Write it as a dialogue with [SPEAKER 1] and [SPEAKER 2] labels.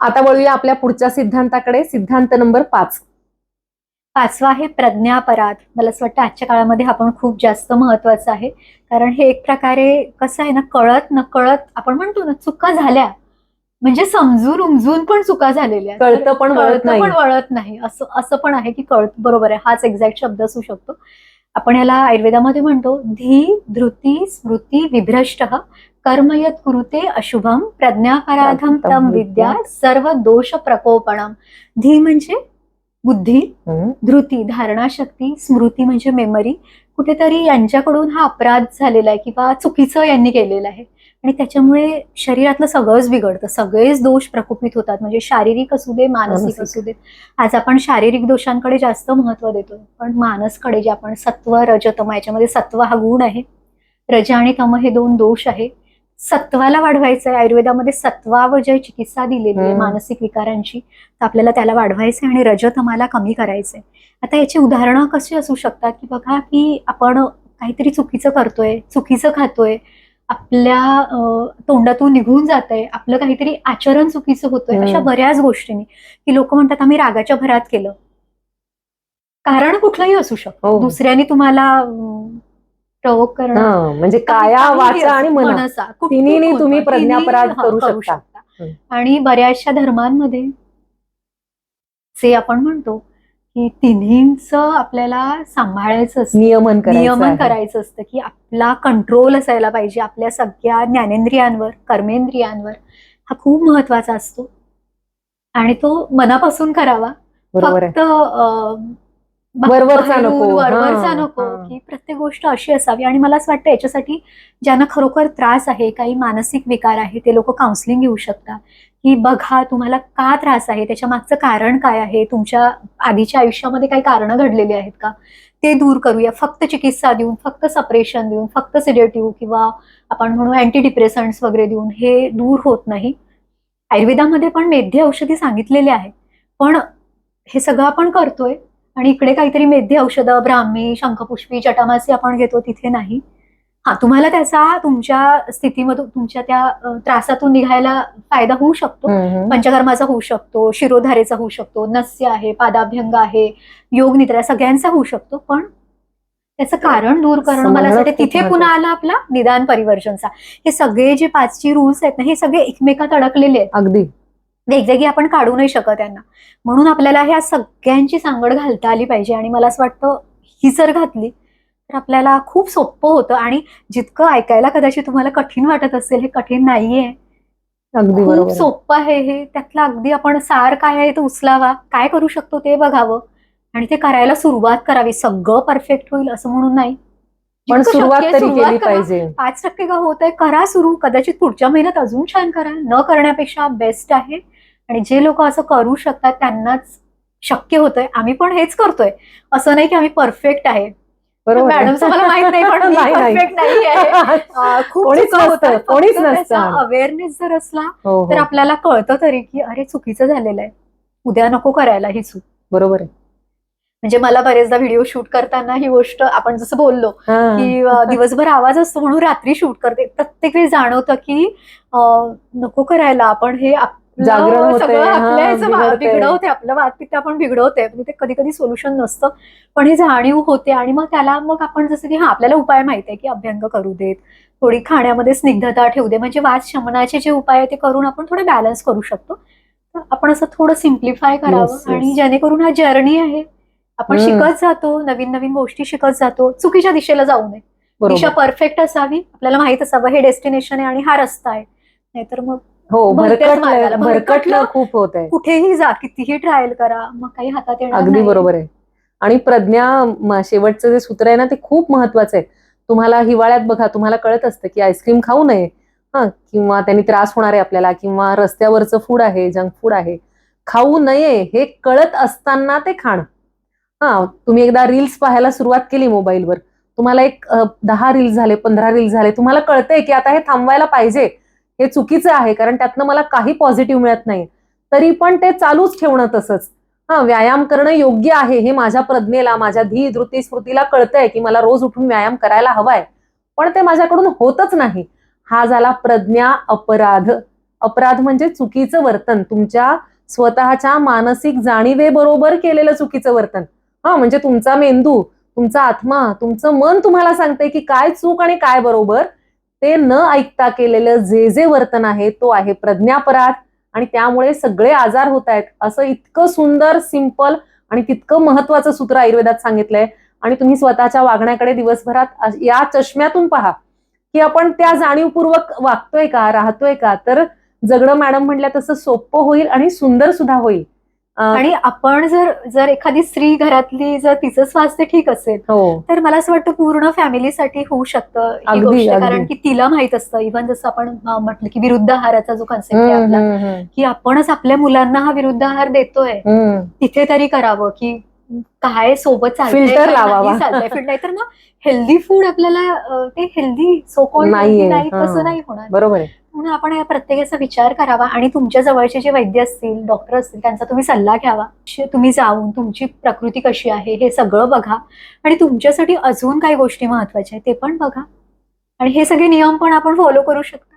[SPEAKER 1] आता वळूया आपल्या पुढच्या सिद्धांताकडे. सिद्धांत नंबर पाच.
[SPEAKER 2] पाचवा आहे प्रज्ञापराध. मला असं वाटतं आजच्या काळामध्ये हा पण खूप जास्त महत्त्वाचा आहे. कारण हे एक प्रकारे कसं आहे ना कळत न कळत आपण म्हणतो ना चुका झाल्या. म्हणजे समजून उमजून पण चुका झालेल्या.
[SPEAKER 1] कळतं पण वळत.
[SPEAKER 2] पण वळत नाही. असं असं पण आहे की कळत. बरोबर आहे. हाच एक्झॅक्ट शब्द असू शकतो. आपण याला आयुर्वेदामध्ये म्हणतो धी धृती स्मृती विभ्रष्ट कर्मयत कुरुते अशुभम प्रज्ञापराधम तम विद्या। सर्व दोष प्रकोपणम धी म्हणजे बुद्धी. धृती धारणाशक्ती स्मृती म्हणजे मेमरी. कुठेतरी यांच्याकडून हा अपराध झालेला आहे किंवा चुकीचं यांनी केलेलं आहे. आणि त्याच्यामुळे शरीरातलं सगळंच बिघडतं. सगळेच दोष प्रकोपित होतात. म्हणजे शारीरिक असू दे मानसिक. असू दे. आज आपण शारीरिक दोषांकडे जास्त महत्त्व देतोय. पण मानसकडे जे आपण सत्व रज तम याच्यामध्ये सत्व हा गुण आहे. रज आणि तम हे दोन दोष आहे. सत्वाला वाढवायचं आहे आयुर्वेदामध्ये सत्वावजय चिकित्सा दिलेली आहे. मानसिक विकारांची तर आपल्याला त्याला वाढवायचं आहे आणि रजतमाला कमी करायचंय आता याची उदाहरणं कशी असू शकतात की बघा की आपण काहीतरी चुकीचं करतोय चुकीचं खातोय आपल्या तोंडातून निघून जात आहे आपलं काहीतरी आचरण चुकीचं होतंय. अशा बऱ्याच गोष्टींनी की लोक म्हणतात आम्ही रागाच्या भरात केलं कारण कुठलंही असू शकतं
[SPEAKER 1] हो.
[SPEAKER 2] दुसऱ्याने तुम्हाला प्रवोक करणं
[SPEAKER 1] हा, म्हणजे काया वाचा आणि
[SPEAKER 2] मनसा, होतं,
[SPEAKER 1] तुम्ही
[SPEAKER 2] तिन्ही,
[SPEAKER 1] प्रज्ञापराध करू शकता.
[SPEAKER 2] आणि बऱ्याचशा धर्मांमध्ये जे आपण म्हणतो की तिन्हींचं आपल्याला सांभाळायचं असतं.
[SPEAKER 1] नियमन
[SPEAKER 2] नियमन. करायचं असतं की आपला कंट्रोल असायला पाहिजे. आपल्या सगळ्या ज्ञानेंद्रियांवर कर्मेंद्रियांवर हा खूप महत्त्वाचा असतो. आणि तो मनापासून करावा. फक्त
[SPEAKER 1] वरवरचा नको.
[SPEAKER 2] वरवरचा नको. की प्रत्येक गोष्ट अशी असावी. आणि मला असं वाटतं याच्यासाठी ज्यांना खरोखर त्रास आहे काही मानसिक विकार आहे ते लोक काउन्सिलिंग घेऊ शकतात. की बघा तुम्हाला का त्रास आहे? त्याच्या मागचं कारण काय आहे? तुमच्या आधीच्या आयुष्यामध्ये काही कारणं घडलेली आहेत का? ते दूर करूया. फक्त चिकित्सा देऊन फक्त सपरेशन देऊन फक्त सिडेटिव्ह किंवा आपण म्हणू अँटी डिप्रेसंट्स वगैरे देऊन हे दूर होत नाही. आयुर्वेदामध्ये पण मेध्ये औषधी सांगितलेले आहे. पण हे सगळं आपण करतोय. आणि इकडे काहीतरी मेध्ये औषधं ब्राह्मी शंखपुष्पी जटामासी आपण घेतो तिथे नाही. हा तुम्हाला त्याचा तुमच्या स्थितीमधून तुमच्या त्या त्रासातून निघायला फायदा होऊ शकतो. पंचकर्माचा होऊ शकतो शिरोधारेचा होऊ शकतो नस्य आहे पादाभ्यंग आहे योग निद्रा सगळ्यांचा होऊ शकतो. पण त्याचं कारण दूर करणं मला असं वाटतं तिथे पुन्हा आला आपला निदान परिवर्जनचा. हे सगळे जे पाचची रूल्स आहेत ना हे सगळे एकमेकात अडकलेले आहेत.
[SPEAKER 1] अगदी.
[SPEAKER 2] वेगवेगळी आपण काढू नाही शकत त्यांना. म्हणून आपल्याला ह्या सगळ्यांची सांगड घालता आली पाहिजे आणि मला असं वाटतं ही जर घातली तर आपल्याला खूप सोपं होतं आणि जितकं ऐकायला कदाचित तुम्हाला कठीण वाटत असेल हे कठीण नाहीये.
[SPEAKER 1] अगदी
[SPEAKER 2] खूप. सोपं आहे हे. त्यातलं अगदी आपण सार काय आहे ते उचलावा. काय करू शकतो ते बघावं. आणि ते करायला सुरुवात करावी. सगळं परफेक्ट होईल असं म्हणून नाही.
[SPEAKER 1] पण सुरुवात तरी केली. पाहिजे.
[SPEAKER 2] पाच टक्के का होत आहे करा सुरू. कदाचित पुढच्या महिन्यात अजून छान करा. न करण्यापेक्षा बेस्ट आहे. आणि जे लोक असं करू शकतात त्यांनाच शक्य होतंय. आम्ही पण हेच करतोय. असं नाही की आम्ही परफेक्ट आहे.
[SPEAKER 1] बरोबर आहे.
[SPEAKER 2] मॅडमचं मला माहीत नाही पण. परफेक्ट नाही आहे. खूप अवेअरनेस जर असला
[SPEAKER 1] हो
[SPEAKER 2] तर
[SPEAKER 1] हो
[SPEAKER 2] आपल्याला कळतं तरी की अरे चुकीचं झालेलं आहे. उद्या नको करायला ही चूक.
[SPEAKER 1] बरोबर आहे.
[SPEAKER 2] म्हणजे मला बरेचदा व्हिडिओ शूट करताना ही गोष्ट आपण जसं बोललो. की दिवसभर आवाज असतो म्हणून रात्री शूट करते. प्रत्येक वेळी जाणवतं की नको करायला आपण हे
[SPEAKER 1] जागरण हा,
[SPEAKER 2] वा-
[SPEAKER 1] बिघडतंय.
[SPEAKER 2] बिघडवते आपलं वादपित्त आपण बिघडवते म्हणजे ते कधी कधी सोल्युशन नसतं. पण हे जाणीव होते आणि मग त्याला मग आपण जसं की हा आपल्याला उपाय माहिती आहे की अभ्यंग करू देत थोडी खाण्यामध्ये स्निग्धता ठेवू दे. म्हणजे वाद शमनाचे जे उपाय आहे ते करून आपण थोडे बॅलन्स करू शकतो. आपण असं थोडं सिम्प्लिफाय करावं. आणि जेणेकरून हा जर्नी आहे. आपण. शिकत जातो नवीन नवीन गोष्टी शिकत जातो. चुकीच्या दिशेला जाऊ नये. दिशा परफेक्ट असावी. आपल्याला माहीत असावं हे डेस्टिनेशन आहे आणि हा रस्ता आहे. नाहीतर मग
[SPEAKER 1] हो
[SPEAKER 2] मार्गाला.
[SPEAKER 1] भरकटलं खूप होत आहे.
[SPEAKER 2] कुठेही जा कितीही ट्रायल करा मग काही हातात येणार
[SPEAKER 1] अगदी. बरोबर आहे. आणि प्रज्ञा शेवटचं जे सूत्र आहे ना ते खूप महत्वाचं आहे. तुम्हाला हिवाळ्यात बघा तुम्हाला कळत असतं की आईस्क्रीम खाऊ नये. हा किंवा त्यांनी त्रास होणार आहे आपल्याला किंवा रस्त्यावरचं फूड आहे जंक फूड आहे. खाऊ नये हे कळत असताना ते खाणं. हा तुम्ही एकदा रील्स पाहायला सुरुवात केली मोबाईलवर तुम्हाला एक दहा रील्स झाले पंधरा रील्स झाले तुम्हाला कळतंय की आता हे थांबवायला पाहिजे. हे चुकीचं आहे कारण त्यातनं मला काही पॉझिटिव्ह मिळत नाही. तरी पण ते चालूच ठेवणं तसंच. हा व्यायाम करणं योग्य आहे हे माझ्या प्रज्ञेला माझ्या धी धृती स्मृतीला कळतंय की मला रोज उठून व्यायाम करायला हवाय. पण ते माझ्याकडून होतच नाही. हा झाला प्रज्ञा अपराध. अपराध म्हणजे चुकीचं वर्तन. तुमच्या स्वतःच्या मानसिक जाणीवेबरोबर केलेलं चुकीचं वर्तन. हा म्हणजे तुमचा मेंदू तुमचा आत्मा तुमचं मन तुम्हाला सांगते की काय चूक आणि काय बरोबर. ते न ऐकता केलेलं जे जे वर्तन आहे तो आहे प्रज्ञापराध. आणि त्यामुळे सगळे आजार होत आहेत. असं इतकं सुंदर सिंपल आणि तितकं महत्वाचं सूत्र आयुर्वेदात सांगितलंय. आणि तुम्ही स्वतःच्या वागण्याकडे दिवसभरात या चष्म्यातून पहा. की आपण त्या जाणीवपूर्वक वागतोय का राहतोय का? तर जगडं मॅडम म्हटल्या तसं सोपं होईल आणि सुंदर सुद्धा होईल.
[SPEAKER 2] आणि आपण जर जर एखादी स्त्री घरातली जर तिचं स्वास्थ्य ठीक असेल
[SPEAKER 1] हो
[SPEAKER 2] तर मला असं वाटतं पूर्ण फॅमिलीसाठी होऊ शकतं ही गोष्ट. कारण की तिला माहीत असतं इव्हन जसं आपण म्हटलं की विरुद्ध आहाराचा जो कन्सेप्ट आहे आपला की आपणच आपल्या मुलांना हा विरुद्ध आहार देतोय. तिथे तरी करावं की काय सोबत चालतंय,
[SPEAKER 1] Filter
[SPEAKER 2] काय
[SPEAKER 1] लावावा.
[SPEAKER 2] नाही चालतंय? फिल्टर तर मग हेल्दी फूड आपल्याला अं, ते हेल्दी सो कॉल्ड
[SPEAKER 1] नाहीये,
[SPEAKER 2] नाही
[SPEAKER 1] हा.
[SPEAKER 2] तसं नाही होणार.
[SPEAKER 1] बरोबर आहे.
[SPEAKER 2] म्हणून आपण या प्रत्येकाचा विचार करावा आणि तुमच्या जवळचे जे वैद्य असतील डॉक्टर असतील त्यांचा तुम्ही सल्ला घ्यावा. श- तुम्ही जाऊन तुमची प्रकृती कशी आहे हे सगळं बघा. आणि तुमच्यासाठी अजून काही गोष्टी महत्त्वाच्या आहेत ते पण बघा. आणि हे सगळे नियम पण आपण फॉलो करू शकतो.